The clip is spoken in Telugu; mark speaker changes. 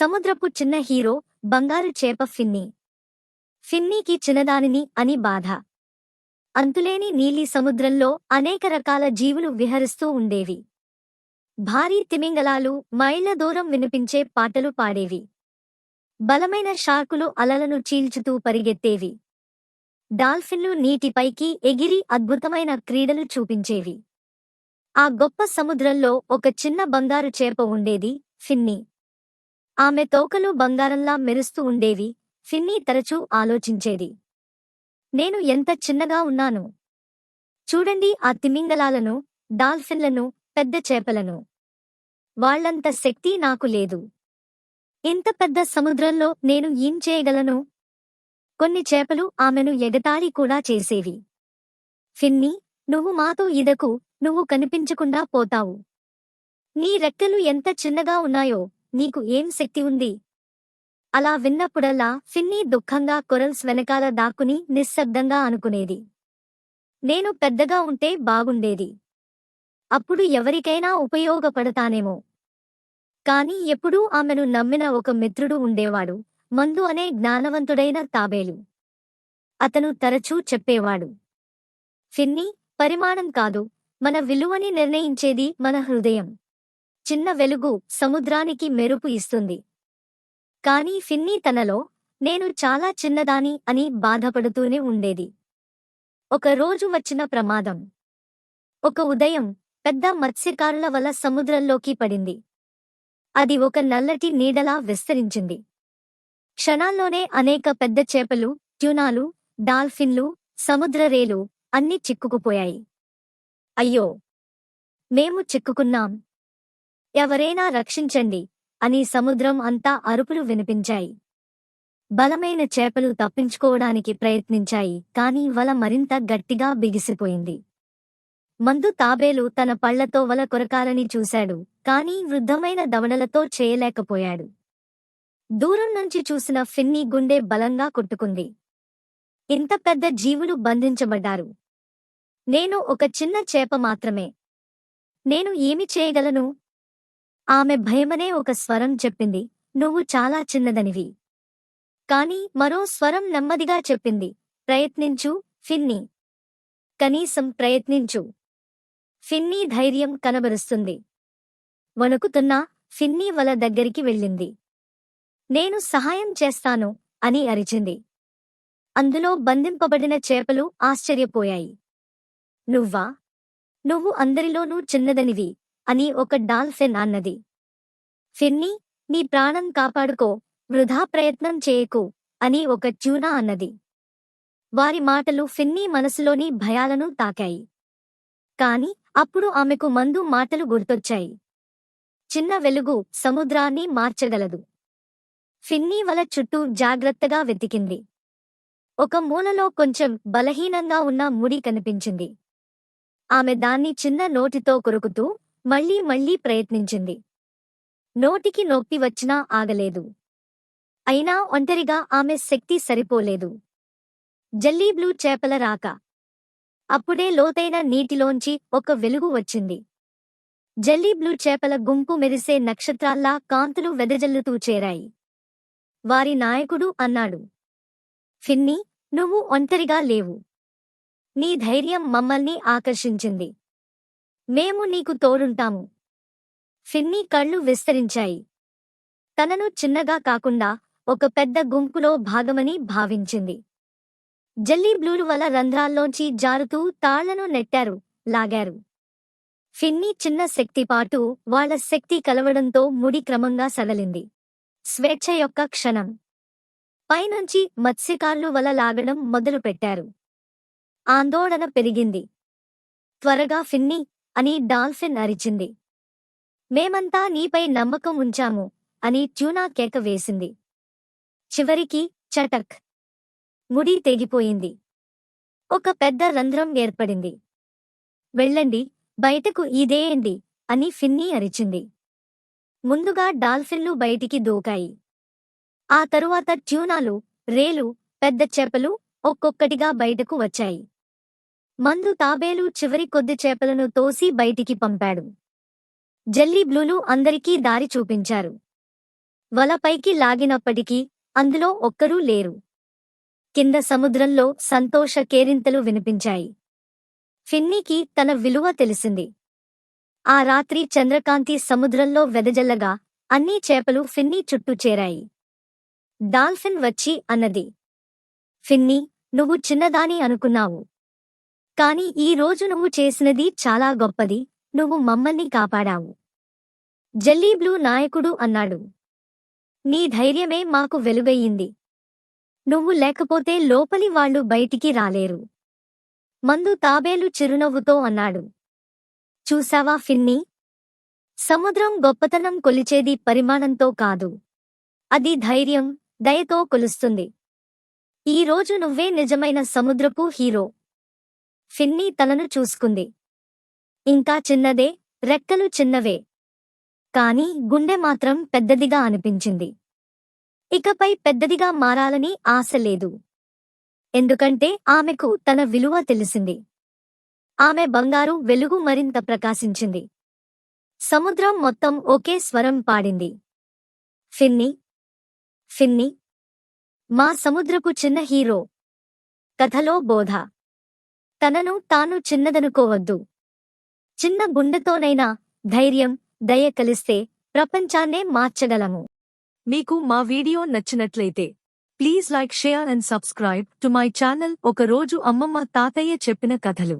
Speaker 1: సముద్రపు చిన్న హీరో బంగారు చేప ఫిన్నీ. ఫిన్నీకి చిన్నదానిని అని బాధ. అంతులేని నీలి సముద్రంలో అనేక రకాల జీవులు విహరిస్తూ ఉండేవి. భారీ తిమింగలాలు మైళ్ళ దూరం వినిపించే పాటలు పాడేవి. బలమైన షార్కులు అలలను చీల్చుతూ పరిగెత్తేవి. డాల్ఫిన్లు నీటిపైకి ఎగిరి అద్భుతమైన క్రీడలు చూపించేవి. ఆ గొప్ప సముద్రంలో ఒక చిన్న బంగారు చేప ఉండేది ఫిన్నీ. ఆమె తోకలు బంగారంలా మెరుస్తూ ఉండేవి. ఫిన్నీ తరచూ ఆలోచించేది. నేను ఎంత చిన్నగా ఉన్నాను? చూడండి ఆ తిమింగలాలను డాల్ఫిన్లను పెద్ద చేపలను. వాళ్ళంత శక్తి నాకు లేదు. ఇంత పెద్ద సముద్రంలో నేను ఏం చేయగలను? కొన్ని చేపలు ఆమెను ఎగతాళి కూడా చేసేవి. ఫిన్నీ నువ్వు మాతో ఇదకు నువ్వు కనిపించకుండా పోతావు. నీ రెక్కలు ఎంత చిన్నగా ఉన్నాయో నీకు ఏం శక్తి ఉంది? అలా విన్నప్పుడల్లా ఫిన్నీ దుఃఖంగా కొరల్స్ వెనకాల దాక్కుని నిశ్శబ్దంగా అనుకునేది. నేను పెద్దగా ఉంటే బాగుండేది. అప్పుడు ఎవరికైనా ఉపయోగపడతానేమో. కాని ఎప్పుడూ ఆమెను నమ్మిన ఒక మిత్రుడు ఉండేవాడు. మందు అనే జ్ఞానవంతుడైన తాబేలు. అతను తరచూ చెప్పేవాడు. ఫిన్నీ పరిమాణం కాదు. మన విలువని నిర్ణయించేది మన హృదయం. చిన్న వెలుగు సముద్రానికి మెరుపు ఇస్తుంది. కాని ఫిన్నీ తనలో నేను చాలా చిన్నదాని అని బాధపడుతూనే ఉండేది. ఒక రోజు వచ్చిన ప్రమాదం. ఒక ఉదయం పెద్ద మత్స్యకారుల వల్ల సముద్రంలోకి పడింది. అది ఒక నల్లటి నీడలా విస్తరించింది. క్షణాల్లోనే అనేక పెద్ద చేపలు ట్యూనాలు డాల్ఫిన్లు సముద్రరేలు అన్ని చిక్కుకుపోయాయి. అయ్యో! మేము చిక్కుకున్నాం. ఎవరైనా రక్షించండి అని సముద్రం అంతా అరుపులు వినిపించాయి. బలమైన చేపలు తప్పించుకోవడానికి ప్రయత్నించాయి కాని వల మరింత గట్టిగా బిగిసిపోయింది. మందు తాబేలు తన పళ్ళతో వల కొరకాలని చూశాడు కాని వృద్ధమైన దవడలతో చేయలేకపోయాడు. దూరం నుంచి చూసిన ఫిన్నీ గుండె బలంగా కొట్టుకుంది. ఇంత పెద్ద జీవులు బంధించబడ్డారు. నేను ఒక చిన్న చేప మాత్రమే. నేను ఏమి చేయగలను? ఆమె భయమనే ఒక స్వరం చెప్పింది. నువ్వు చాలా చిన్నదనివి. కాని మరో స్వరం నెమ్మదిగా చెప్పింది. ప్రయత్నించు ఫిన్నీ. కనీసం ప్రయత్నించు. ఫిన్నీ ధైర్యం కనబరుస్తుంది. వణుకుతున్నా ఫిన్నీ వల దగ్గరికి వెళ్ళింది. నేను సహాయం చేస్తాను అని అరిచింది. అందులో బంధింపబడిన చేపలు ఆశ్చర్యపోయాయి. నువ్వా? నువ్వు అందరిలోనూ చిన్నదనివి. అని ఒక డాల్ఫిన్ అన్నది. ఫిన్నీ నీ ప్రాణం కాపాడుకో వృధా ప్రయత్నం చేయకు అని ఒక ట్యూనా అన్నది. వారి మాటలు ఫిన్నీ మనసులోని భయాలను తాకాయి. కాని అప్పుడు ఆమెకు మందు మాటలు గుర్తొచ్చాయి. చిన్న వెలుగు సముద్రాన్ని మార్చగలదు. ఫిన్నీ వల చుట్టూ జాగ్రత్తగా వెతికింది. ఒక మూలలో కొంచెం బలహీనంగా ఉన్న ముడి కనిపించింది. ఆమె దాన్ని చిన్న నోటితో కొరుకుతూ మళ్ళీ మళ్ళీ ప్రయత్నించింది. నోటికి నొక్కి వచ్చినా ఆగలేదు. అయినా ఒంటరిగా ఆమె శక్తి సరిపోలేదు. జల్లీ బ్లూ చేపల రాక. అప్పుడే లోతైన నీటిలోంచి ఒక వెలుగు వచ్చింది. జల్లీ బ్లూ చేపల గుంపు మెరిసే నక్షత్రాల్లా కాంతులు వెదజల్లుతూ చేరాయి. వారి నాయకుడు అన్నాడు ఫిన్నీ నువ్వు ఒంటరిగా లేవు. నీ ధైర్యం మమ్మల్ని ఆకర్షించింది. మేము నీకు తోడుంటాము. ఫిన్నీ కళ్ళు విస్తరించాయి. తనను చిన్నగా కాకుండా ఒక పెద్ద గుంపులో భాగమని భావించింది. జల్లీ బ్లూలు వల రంధ్రాల్లోంచి జారుతూ తాళ్ళను నెట్టారు లాగారు. ఫిన్నీ చిన్న శక్తిపాటు వాళ్ళ శక్తి కలవడంతో ముడి క్రమంగా సడలింది. స్వేచ్ఛ యొక్క క్షణం. పైనుంచి మత్స్యకారులు వల లాగడం మొదలుపెట్టారు. ఆందోళన పెరిగింది. త్వరగా ఫిన్నీ అని డాల్ఫిన్ అరిచింది. మేమంతా నీపై నమ్మకం ఉంచాము అని ట్యూనా కేక వేసింది. చివరికి చటక్. ముడి తెగిపోయింది. ఒక పెద్ద రంధ్రం ఏర్పడింది. వెళ్ళండి బయటకు ఇదేయండి అని ఫిన్నీ అరిచింది. ముందుగా డాల్ఫిన్లు బయటికి దూకాయి. ఆ తరువాత ట్యూనాలు రేలు పెద్ద చేపలు ఒక్కొక్కటిగా బయటకు వచ్చాయి. మందు తాబేలు చివరి కొద్ది చేపలను తోసి బయటికి పంపాడు. జల్లీ బ్లూలు అందరికీ దారి చూపించారు. వలపైకి లాగినప్పటికీ అందులో ఒక్కరూ లేరు. కింద సముద్రంలో సంతోష కేరింతలు వినిపించాయి. ఫిన్నీకి తన విలువ తెలిసింది. ఆ రాత్రి చంద్రకాంతి సముద్రంలో వెదజల్లగా అన్నీ చేపలు ఫిన్నీ చుట్టూ చేరాయి. డాల్ఫిన్ వచ్చి అన్నది. ఫిన్నీ నువ్వు చిన్నదాని అనుకున్నావు. కాని ఈ రోజు నువ్వు చేసినది చాలా గొప్పది. నువ్వు మమ్మల్ని కాపాడావు. జల్లీబ్లూ నాయకుడు అన్నాడు. నీ ధైర్యమే మాకు వెలుగయ్యింది. నువ్వు లేకపోతే లోపలి వాళ్ళు బయటికి రాలేరు. మందు తాబేలు చిరునవ్వుతో అన్నాడు. చూశావా ఫిన్నీ? సముద్రం గొప్పతనం కొలిచేది పరిమాణంతో కాదు. అది ధైర్యం దయతో కొలుస్తుంది. ఈరోజు నువ్వే నిజమైన సముద్రపు హీరో. ఫిన్నీ తలను చూసుకుంది. ఇంకా చిన్నదే రెక్కలు చిన్నవే. కాని గుండె మాత్రం పెద్దదిగా అనిపించింది. ఇకపై పెద్దదిగా మారాలని ఆశ లేదు. ఎందుకంటే ఆమెకు తన విలువ తెలిసింది. ఆమె బంగారు వెలుగు మరింత ప్రకాశించింది. సముద్రం మొత్తం ఒకే స్వరం పాడింది. ఫిన్ని ఫిన్ని మా సముద్రపు చిన్న హీరో. కథలో బోధ. తనను తాను చిన్నదనుకోవద్దు. చిన్న గుండెతోనైనా ధైర్యం దయ కలిస్తే ప్రపంచాన్నే మార్చగలము.
Speaker 2: మీకు మా వీడియో నచ్చినట్లయితే please like share and subscribe to my channel. ఒక రోజు అమ్మమ్మ తాతయ్య చెప్పిన కథలు.